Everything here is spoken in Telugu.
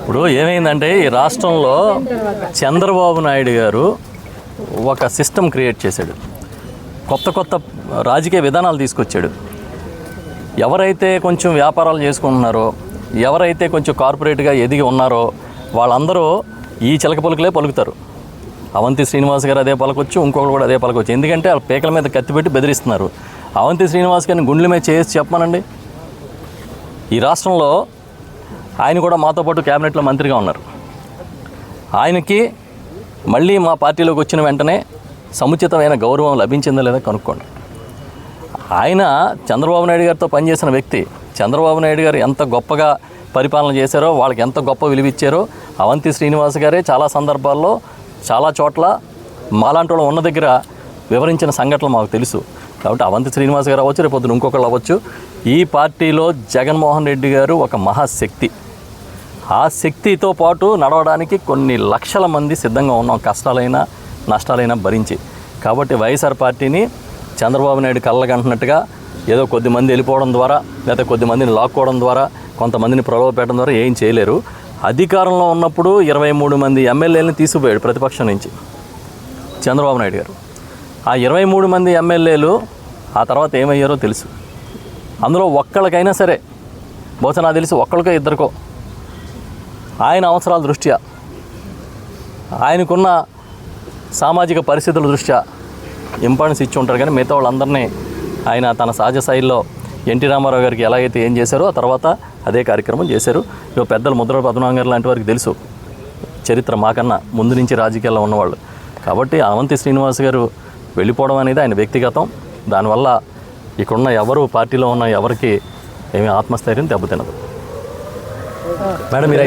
ఇప్పుడు ఏమైందంటే ఈ రాష్ట్రంలో చంద్రబాబు నాయుడు గారు ఒక సిస్టమ్ క్రియేట్ చేశాడు. కొత్త కొత్త రాజకీయ విధానాలు తీసుకొచ్చాడు. ఎవరైతే కొంచెం వ్యాపారాలు చేసుకుంటున్నారో ఎవరైతే కొంచెం కార్పొరేట్గా ఎదిగి ఉన్నారో వాళ్ళందరూ ఈ చిలక పలుకులే పలుకుతారు. అవంతి శ్రీనివాస్ గారు అదే పలకొచ్చు ఇంకొకరు కూడా అదే పలకొచ్చు. ఎందుకంటే వాళ్ళ పేకల మీద కత్తి పెట్టి బెదిరిస్తున్నారు. అవంతి శ్రీనివాస్ గారిని గుండెల మీద చేసి చెప్పమనండి ఈ రాష్ట్రంలో ఆయన కూడా మాతో పాటు క్యాబినెట్లో మంత్రిగా ఉన్నారు. ఆయనకి మళ్ళీ మా పార్టీలోకి వచ్చిన వెంటనే సముచితమైన గౌరవం లభించిందా లేదా కనుక్కోండి. ఆయన చంద్రబాబు నాయుడు గారితో పనిచేసిన వ్యక్తి చంద్రబాబు నాయుడు గారు ఎంత గొప్పగా పరిపాలన చేశారో వాళ్ళకి ఎంత గొప్ప విలువిచ్చారో అవంతి శ్రీనివాస్ గారే చాలా సందర్భాల్లో చాలా చోట్ల మాలాంటి వాళ్ళు ఉన్న దగ్గర వివరించిన సంఘటనలు మాకు తెలుసు. కాబట్టి అవంతి శ్రీనివాస్ గారు అవ్వచ్చు రేపొద్దున ఇంకొకళ్ళు అవ్వచ్చు. ఈ పార్టీలో జగన్మోహన్ రెడ్డి గారు ఒక మహాశక్తి. ఆ శక్తితో పాటు నడవడానికి కొన్ని లక్షల మంది సిద్ధంగా ఉన్నాం. కష్టాలైనా నష్టాలైనా భరించి. కాబట్టి వైఎస్ఆర్ పార్టీని చంద్రబాబు నాయుడు కళ్ళకంటున్నట్టుగా ఏదో కొద్ది మంది వెళ్ళిపోవడం ద్వారా లేదా కొద్ది మందిని లాక్కోవడం ద్వారా కొంతమందిని ప్రలోభ పెట్టడం ద్వారా ఏం చేయలేరు. అధికారంలో ఉన్నప్పుడు ఇరవై మూడు మంది ఎమ్మెల్యేలను తీసుకుపోయాడు ప్రతిపక్షం నుంచి చంద్రబాబు నాయుడు గారు. ఆ ఇరవై మూడు మంది ఎమ్మెల్యేలు ఆ తర్వాత ఏమయ్యారో తెలుసు. అందులో ఒక్కళ్ళకైనా సరే బహుశా నాకు తెలిసి ఒక్కళ్ళకో ఇద్దరికో ఆయన అవసరాల దృష్ట్యా. ఆయనకున్న సామాజిక పరిస్థితుల దృష్ట్యా ఇంపార్టెన్స్ ఇచ్చి ఉంటారు. కానీ మిగతా వాళ్ళందరినీ ఆయన తన సహజ శైలిలో ఎన్టీ రామారావు గారికి ఎలా అయితే ఏం చేశారో ఆ తర్వాత అదే కార్యక్రమం చేశారు. ఇక పెద్దలు ముద్ర పద్మనాభం గారు లాంటి వారికి తెలుసు. చరిత్ర మాకన్నా ముందు నుంచి రాజకీయాల్లో ఉన్నవాళ్ళు. కాబట్టి అవంతి శ్రీనివాస్ గారు వెళ్ళిపోవడం అనేది ఆయన వ్యక్తిగతం. దానివల్ల ఇక్కడున్న ఎవరు పార్టీలో ఉన్న ఎవరికి ఏమీ ఆత్మస్థైర్యం దెబ్బతినదు. మేడం మీరు